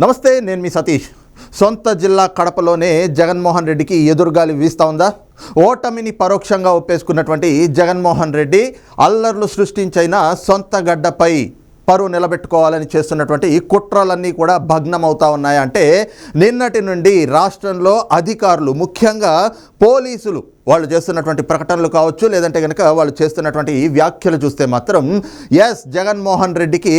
నమస్తే నేను మీ సతీష్. సొంత జిల్లా కడపలోనే జగన్మోహన్ రెడ్డికి ఎదురుగాలి వీస్తా ఉందా? ఓటమిని పరోక్షంగా ఒప్పేసుకున్నటువంటి జగన్మోహన్ రెడ్డి అల్లర్లు సృష్టించైన సొంత గడ్డపై పరువు నిలబెట్టుకోవాలని చేస్తున్నటువంటి కుట్రలన్నీ కూడా భగ్నం అవుతా నిన్నటి నుండి రాష్ట్రంలో అధికారులు ముఖ్యంగా పోలీసులు వాళ్ళు చేస్తున్నటువంటి ప్రకటనలు కావచ్చు లేదంటే కనుక వాళ్ళు చేస్తున్నటువంటి ఈ వ్యాఖ్యలు చూస్తే మాత్రం ఎస్ జగన్మోహన్ రెడ్డికి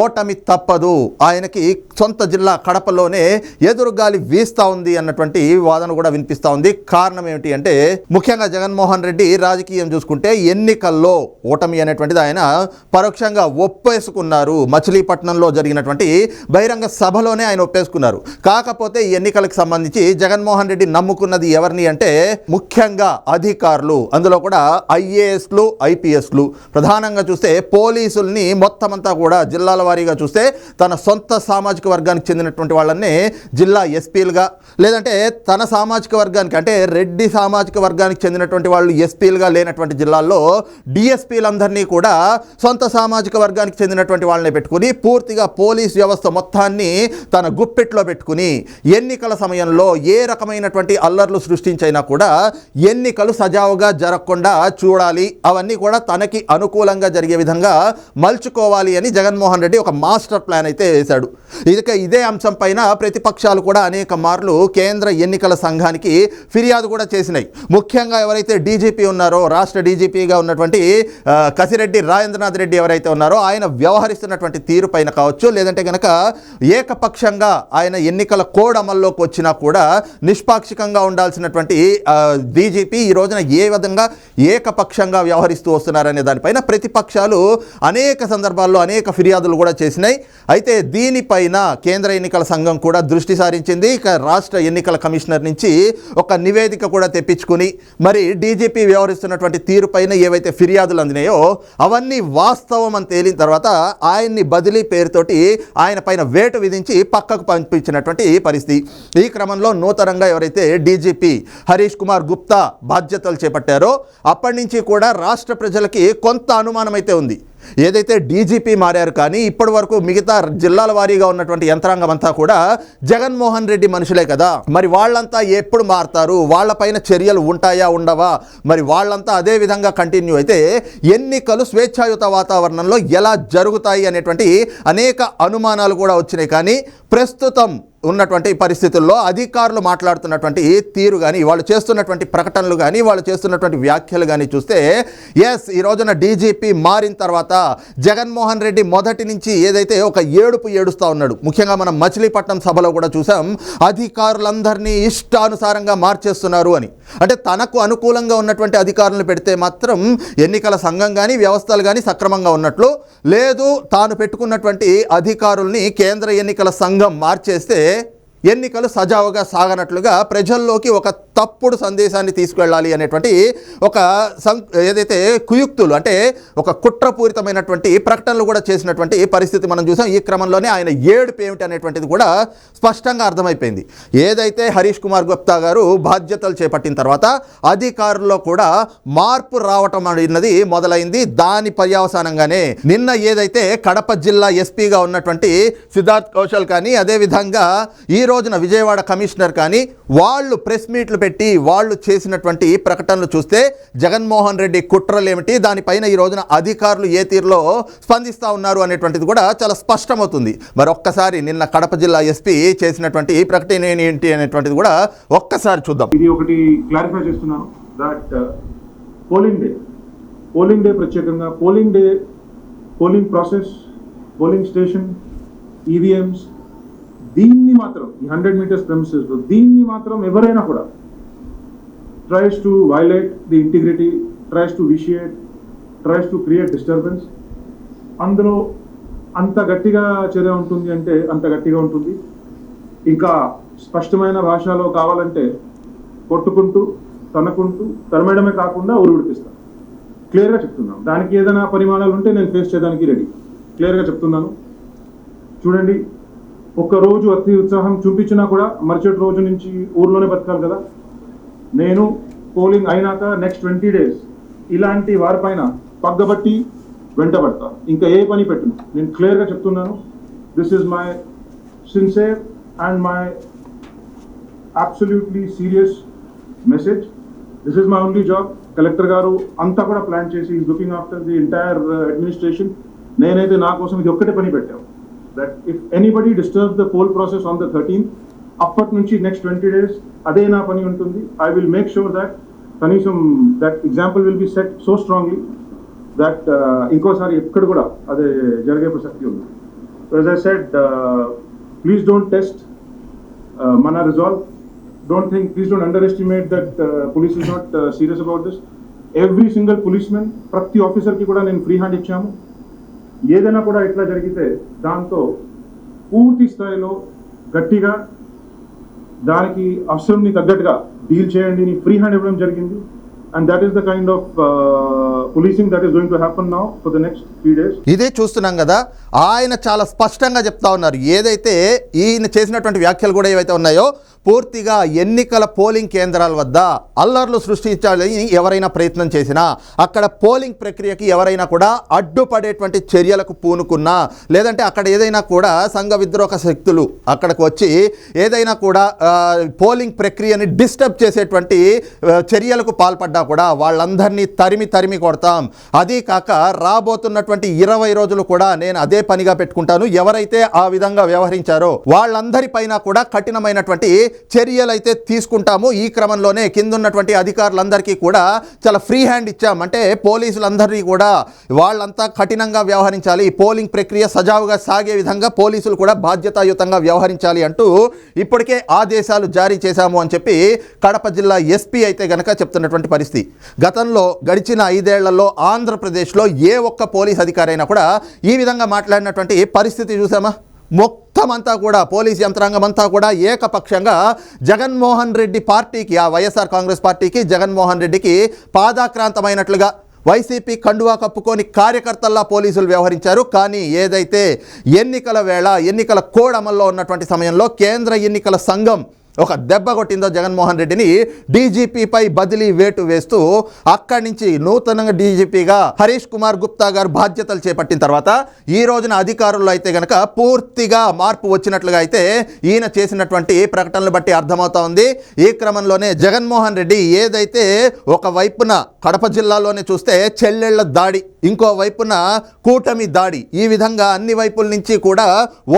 ఓటమి తప్పదు. ఆయనకి సొంత జిల్లా కడపలోనే ఎదురుగాలి వీస్తా ఉంది అన్నటువంటి వాదన కూడా వినిపిస్తూ ఉంది. కారణం ఏమిటి అంటే ముఖ్యంగా జగన్మోహన్ రెడ్డి రాజకీయం చూసుకుంటే ఎన్నికల్లో ఓటమి అనేటువంటిది ఆయన పరోక్షంగా ఒప్పేసుకున్నారు. మచిలీపట్నంలో జరిగినటువంటి బహిరంగ సభలోనే ఆయన ఒప్పేసుకున్నారు. కాకపోతే ఈ ఎన్నికలకు సంబంధించి జగన్మోహన్ రెడ్డి నమ్ముకున్నది ఎవరిని అంటే ముఖ్యంగా అధికారులు అందులో కూడా ఐఏఎస్లు ఐపీఎస్లు. ప్రధానంగా చూస్తే పోలీసుల్ని మొత్తం అంతా కూడా జిల్లాల వారీగా చూస్తే తన సొంత సామాజిక వర్గానికి చెందినటువంటి వాళ్ళని జిల్లా ఎస్పీలుగా లేదంటే తన సామాజిక వర్గానికి అంటే రెడ్డి సామాజిక వర్గానికి చెందినటువంటి వాళ్ళు ఎస్పీలుగా లేనటువంటి జిల్లాల్లో డిఎస్పీలందరినీ కూడా సొంత సామాజిక వర్గానికి చెందినటువంటి వాళ్ళని పెట్టుకుని పూర్తిగా పోలీస్ వ్యవస్థ మొత్తాన్ని తన గుప్పెట్లో పెట్టుకుని ఎన్నికల సమయంలో ఏ రకమైనటువంటి అల్లర్లు సృష్టించైనా కూడా ఎన్నికలు సజావుగా జరగకుండా చూడాలి. అవన్నీ కూడా తనకి అనుకూలంగా జరిగే విధంగా మలుచుకోవాలి అని జగన్మోహన్ రెడ్డి ఒక మాస్టర్ ప్లాన్ అయితే వేశాడు. ఇక ఇదే అంశం పైన ప్రతిపక్షాలు కూడా అనేక మార్లు కేంద్ర ఎన్నికల సంఘానికి ఫిర్యాదు కూడా చేసినాయి. ముఖ్యంగా ఎవరైతే డీజీపీ ఉన్నారో రాష్ట్ర డీజీపీగా ఉన్నటువంటి కసిరెడ్డి రాజేంద్రనాథ్ రెడ్డి ఎవరైతే ఉన్నారో ఆయన వ్యవహరిస్తున్నటువంటి తీరు పైన కావచ్చు లేదంటే కనుక ఏకపక్షంగా ఆయన ఎన్నికల కోడ్ అమల్లోకి వచ్చినా కూడా నిష్పాక్షికంగా ఉండాల్సినటువంటి డీజీపీ ఈ రోజున ఏ విధంగా ఏకపక్షంగా వ్యవహరిస్తూ వస్తున్నారనే దానిపైన ప్రతిపక్షాలు అనేక సందర్భాల్లో అనేక ఫిర్యాదులు కూడా చేసినాయి. అయితే దీనిపైన కేంద్ర ఎన్నికల సంఘం కూడా దృష్టి సారించింది. ఇక రాష్ట్ర ఎన్నికల కమిషనర్ నుంచి ఒక నివేదిక కూడా తెప్పించుకుని మరి డీజీపీ వ్యవహరిస్తున్నటువంటి తీరుపైన ఏవైతే ఫిర్యాదులు అందినాయో అవన్నీ వాస్తవం అని తేలిన తర్వాత ఆయన్ని బదిలీ పేరుతోటి ఆయన పైన వేటు విధించి పక్కకు పంపించినటువంటి పరిస్థితి. ఈ క్రమంలో నూతనంగా ఎవరైతే డీజీపీ హరీష్ కుమార్ గుప్తా బాధ్యతలు చేపట్టారో అప్పటి నుంచి కూడా రాష్ట్ర ప్రజలకి కొంత అనుమానం అయితే ఉంది. ఏదైతే డీజీపీ మారారు కానీ ఇప్పటి వరకు మిగతా జిల్లాల వారీగా ఉన్నటువంటి యంత్రాంగం అంతా కూడా జగన్మోహన్ రెడ్డి మనుషులే కదా. మరి వాళ్ళంతా ఎప్పుడు మారుతారు? వాళ్ళపైన చర్యలు ఉంటాయా ఉండవా? మరి వాళ్ళంతా అదే విధంగా కంటిన్యూ అయితే ఎన్నికలు స్వేచ్ఛాయుత వాతావరణంలో ఎలా జరుగుతాయి అనేటువంటి అనేక అనుమానాలు కూడా వచ్చినాయి. కానీ ప్రస్తుతం ఉన్నటువంటి పరిస్థితుల్లో అధికారులు మాట్లాడుతున్నటువంటి తీరు కానీ వాళ్ళు చేస్తున్నటువంటి ప్రకటనలు కానీ వాళ్ళు చేస్తున్నటువంటి వ్యాఖ్యలు కానీ చూస్తే ఎస్ ఈ రోజున డీజీపీ మారిన తర్వాత జగన్మోహన్ రెడ్డి మొదటి నుంచి ఏదైతే ఒక ఏడుపు ఏడుస్తూ ఉన్నాడు ముఖ్యంగా మనం మచిలీపట్నం సభలో కూడా చూసాం అధికారులందరినీ ఇష్టానుసారంగా మార్చేస్తున్నారు అని. అంటే తనకు అనుకూలంగా ఉన్నటువంటి అధికారులను పెడితే మాత్రం ఎన్నికల సంఘం కానీ వ్యవస్థలు కానీ సక్రమంగా ఉన్నట్లు లేదు తాను పెట్టుకున్నటువంటి అధికారుల్ని కేంద్ర ఎన్నికల సంఘం మార్చేస్తే ఎన్నికలు సజావుగా సాగనట్లుగా ప్రజల్లోకి ఒక తప్పుడు సందేశాన్ని తీసుకెళ్ళాలి అనేటువంటి ఒక సం ఏదైతే కుయుక్తులు అంటే ఒక కుట్రపూరితమైనటువంటి ప్రకటనలు కూడా చేసినటువంటి పరిస్థితి మనం చూసాం. ఈ క్రమంలోనే ఆయన ఏడుపు ఏమిటి అనేటువంటిది కూడా స్పష్టంగా అర్థమైపోయింది. ఏదైతే హరీష్ కుమార్ గుప్తా గారు బాధ్యతలు చేపట్టిన తర్వాత అధికారుల్లో కూడా మార్పు రావటం అన్నది మొదలైంది. దాని పర్యవసానంగానే నిన్న ఏదైతే కడప జిల్లా ఎస్పీగా ఉన్నటువంటి సిద్ధార్థ్ కౌశల్ కానీ అదేవిధంగా ఈ రోజున విజయవాడ కమిషనర్ కానీ వాళ్ళు ప్రెస్ మీట్లు పెట్టి వాళ్ళు చేసినటువంటి ప్రకటనలు చూస్తే జగన్మోహన్ రెడ్డి కుట్రలు ఏమిటి? దానిపైన ఈ రోజున అధికారులు ఏ తీరులో స్పందిస్తూ ఉన్నారు అనేటువంటిది కూడా చాలా స్పష్టమవుతుంది. మరి ఒక్కసారి నిన్న కడప జిల్లా ఎస్పీ చేసినటువంటి ప్రకటన ఏంటి అనేటువంటిది కూడా ఒక్కసారి చూద్దాం. ఇది ఒకటి క్లారిఫై చేస్తున్నాను that polling day polling day ప్రత్యేకంగా polling day polling process polling station EVMs దీన్ని మాత్రం ఈ హండ్రెడ్ మీటర్స్ ప్రెమిసెస్లో దీన్ని మాత్రం ఎవరైనా కూడా tries to violate the integrity tries to vitiate tries to create disturbance అందులో అంత గట్టిగా చర్య ఉంటుంది అంటే అంత గట్టిగా ఉంటుంది. ఇంకా స్పష్టమైన భాషలో కావాలంటే కొట్టుకుంటూ తనకుంటూ తరమేయడమే కాకుండా ఉరిపిస్తాను క్లియర్గా చెప్తున్నాను. దానికి ఏదైనా పరిమాణాలు ఉంటే నేను ఫేస్ చేయడానికి రెడీ క్లియర్గా చెప్తున్నాను. చూడండి. ఒక్క రోజు అతి ఉత్సాహం చూపించినా కూడా మరుసటి రోజు నుంచి ఊర్లోనే బతకాలి కదా. నేను పోలింగ్ అయినాక నెక్స్ట్ ట్వంటీ డేస్ ఇలాంటి వారిపైన పగ్గబట్టి వెంటబడతా. ఇంకా ఏ పని పెట్టను. నేను క్లియర్గా చెప్తున్నాను. This is my sincere and my absolutely serious message this is my only job collector గారు అంతా కూడా ప్లాన్ చేసి is looking after the entire administration నేనైతే నా కోసం ఇది ఒక్కటే పని పెట్టాను. That if anybody disturb the poll process on the thirteen అప్పటి నుంచి నెక్స్ట్ ట్వంటీ డేస్ అదే నా పని ఉంటుంది. I will make sure that కనీసం that example will be set so strongly that ఇంకోసారి ఎక్కడ కూడా అదే జరిగే ప్రసక్తి ఉంది. సెట్ ప్లీజ్ డోంట్ టెస్ట్ మన resolve don't think please resolve. Underestimate that police underestimate not serious about this every single policemen ప్రతి ఆఫీసర్కి కూడా నేను ఫ్రీ హ్యాండ్ ఇచ్చాము. ఏదైనా కూడా ఇట్లా జరిగితే దాంతో పూర్తి స్థాయిలో గట్టిగా దానికి అవసరంని తగ్గట్టుగా డీల్ చేయండి ఫ్రీ హ్యాండ్ ఇవ్వడం జరిగింది. ఇదే చూస్తున్నాం కదా ఆయన చాలా స్పష్టంగా చెప్తా ఉన్నారు. ఏదైతే ఈయన చేసినటువంటి వ్యాఖ్యలు కూడా ఏవైతే ఉన్నాయో పూర్తిగా ఎన్నికల పోలింగ్ కేంద్రాల వద్ద అల్లర్లు సృష్టించాలని ఎవరైనా ప్రయత్నం చేసినా అక్కడ పోలింగ్ ప్రక్రియకి ఎవరైనా కూడా అడ్డుపడేటువంటి చర్యలకు పూనుకున్నా లేదంటే అక్కడ ఏదైనా కూడా సంఘ విద్రోహ శక్తులు అక్కడికి వచ్చి ఏదైనా కూడా పోలింగ్ ప్రక్రియని డిస్టర్బ్ చేసేటువంటి చర్యలకు పాల్పడ్డా కూడా వాళ్ళందరినీ తరిమి తరిమి కొడతాం. అదీ కాక రాబోతున్నటువంటి ఇరవై రోజులు కూడా నేను అదే పనిగా పెట్టుకుంటాను. ఎవరైతే ఆ విధంగా వ్యవహరించారో వాళ్ళందరిపైన కూడా కఠినమైనటువంటి చర్యలు అయితే తీసుకుంటాము. ఈ క్రమంలోనే కిందున్నటువంటి అధికారులందరికీ కూడా చాలా ఫ్రీ హ్యాండ్ ఇచ్చాం. అంటే పోలీసులందరినీ కూడా వాళ్ళంతా కఠినంగా వ్యవహరించాలి. పోలింగ్ ప్రక్రియ సజావుగా సాగే విధంగా పోలీసులు కూడా బాధ్యతాయుతంగా వ్యవహరించాలి అంటూ ఇప్పటికే ఆదేశాలు జారీ చేశాము అని చెప్పి కడప జిల్లా ఎస్పీ అయితే గనక చెప్తున్నటువంటి పరిస్థితి. గతంలో గడిచిన ఐదేళ్ళలో ఆంధ్రప్రదేశ్లో ఏ ఒక్క పోలీస్ అధికారి అయినా కూడా ఈ విధంగా మాట్లాడినటువంటి పరిస్థితి చూసామా? మొత్తం అంతా కూడా పోలీస్ యంత్రాంగం అంతా కూడా ఏకపక్షంగా జగన్మోహన్ రెడ్డి పార్టీకి ఆ వైఎస్ఆర్ కాంగ్రెస్ పార్టీకి జగన్మోహన్ రెడ్డికి పాదాక్రాంతమైనట్లుగా వైసీపీ కండువా కప్పుకొని కార్యకర్తల్లా పోలీసులు వ్యవహరించారు. కానీ ఏదైతే ఎన్నికల వేళ ఎన్నికల కోడ్ అమల్లో ఉన్నటువంటి సమయంలో కేంద్ర ఎన్నికల సంఘం ఒక దెబ్బ కొట్టిందో జగన్మోహన్ రెడ్డిని డీజీపీపై బదిలీ వేటు వేస్తూ అక్కడి నుంచి నూతనంగా డీజీపీగా హరీష్ కుమార్ గుప్తా గారు బాధ్యతలు చేపట్టిన తర్వాత ఈ రోజున అధికారులు అయితే గనక పూర్తిగా మార్పు వచ్చినట్లుగా అయితే ఈయన చేసినటువంటి ప్రకటనలు బట్టి అర్థమవుతా ఉంది. ఈ క్రమంలోనే జగన్మోహన్ రెడ్డి ఏదైతే ఒక వైపున కడప జిల్లాలోనే చూస్తే చెల్లెళ్ళ దాడి ఇంకో వైపున కూటమి దాడి. ఈ విధంగా అన్ని వైపుల నుంచి కూడా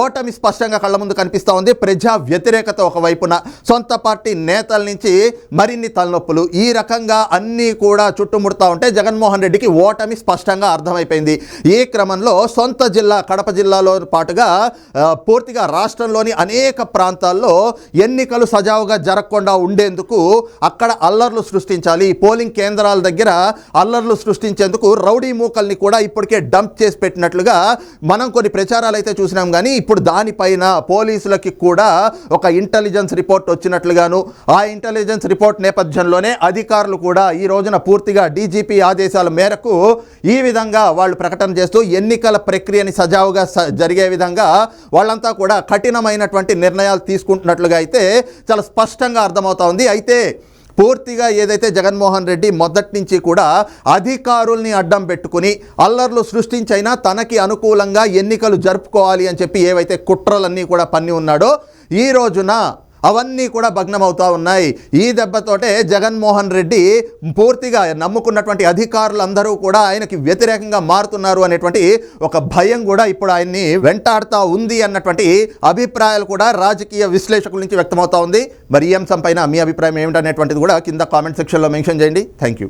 ఓటమి స్పష్టంగా కళ్ళ ముందు కనిపిస్తూ ఉంది. ప్రజా వ్యతిరేకత ఒక వైపున. సొంత పార్టీ నేతల నుంచి మరిన్ని తలనొప్పులు. ఈ రకంగా అన్నీ కూడా చుట్టుముడుతూ ఉంటే జగన్మోహన్ రెడ్డికి ఓటమి స్పష్టంగా అర్థమైపోయింది. ఈ క్రమంలో సొంత జిల్లా కడప జిల్లాలో పాటుగా పూర్తిగా రాష్ట్రంలోని అనేక ప్రాంతాల్లో ఎన్నికలు సజావుగా జరగకుండా ఉండేందుకు అక్కడ అల్లర్లు సృష్టించాలి. పోలింగ్ కేంద్రాల దగ్గర అల్లర్లు సృష్టించేందుకు రౌడీ మూక మూకల్ని కూడా ఇప్పటికే డంప్ చేసి పెట్టినట్లుగా మనం కొన్ని ప్రచారాలు అయితే చూసినాం కానీ ఇప్పుడు దానిపైన పోలీసులకి కూడా ఒక ఇంటెలిజెన్స్ రిపోర్ట్ వచ్చినట్లుగాను ఆ ఇంటెలిజెన్స్ రిపోర్ట్ నేపథ్యంలోనే అధికారులు కూడా ఈ రోజున పూర్తిగా డీజీపీ ఆదేశాల మేరకు ఈ విధంగా వాళ్ళు ప్రకటన చేస్తూ ఎన్నికల ప్రక్రియని సజావుగా జరిగే విధంగా వాళ్ళంతా కూడా కఠినమైనటువంటి నిర్ణయాలు తీసుకుంటున్నట్లుగా అయితే చాలా స్పష్టంగా అర్థమవుతా ఉంది. అయితే పూర్తిగా ఏదైతే జగన్మోహన్ రెడ్డి మొదటి నుంచి కూడా అధికారుల్ని అడ్డం పెట్టుకుని అల్లర్లు సృష్టించైనా తనకి అనుకూలంగా ఎన్నికలు జరుపుకోవాలి అని చెప్పి ఏవైతే కుట్రలన్నీ కూడా పన్ని ఉన్నాడో ఈ రోజున అవన్నీ కూడా భగ్నమవుతూ ఉన్నాయి. ఈ దెబ్బతోటే జగన్మోహన్ రెడ్డి పూర్తిగా నమ్ముకున్నటువంటి అధికారులందరూ కూడా ఆయనకి వ్యతిరేకంగా మారుతున్నారు అనేటువంటి ఒక భయం కూడా ఇప్పుడు ఆయన్ని వెంటాడుతూ ఉంది అన్నటువంటి అభిప్రాయాలు కూడా రాజకీయ విశ్లేషకుల నుంచి వ్యక్తమవుతా ఉంది. మరి ఈ అంశం పైన మీ అభిప్రాయం ఏమిటనేటువంటిది కూడా కింద కామెంట్ సెక్షన్లో మెన్షన్ చేయండి. Thank you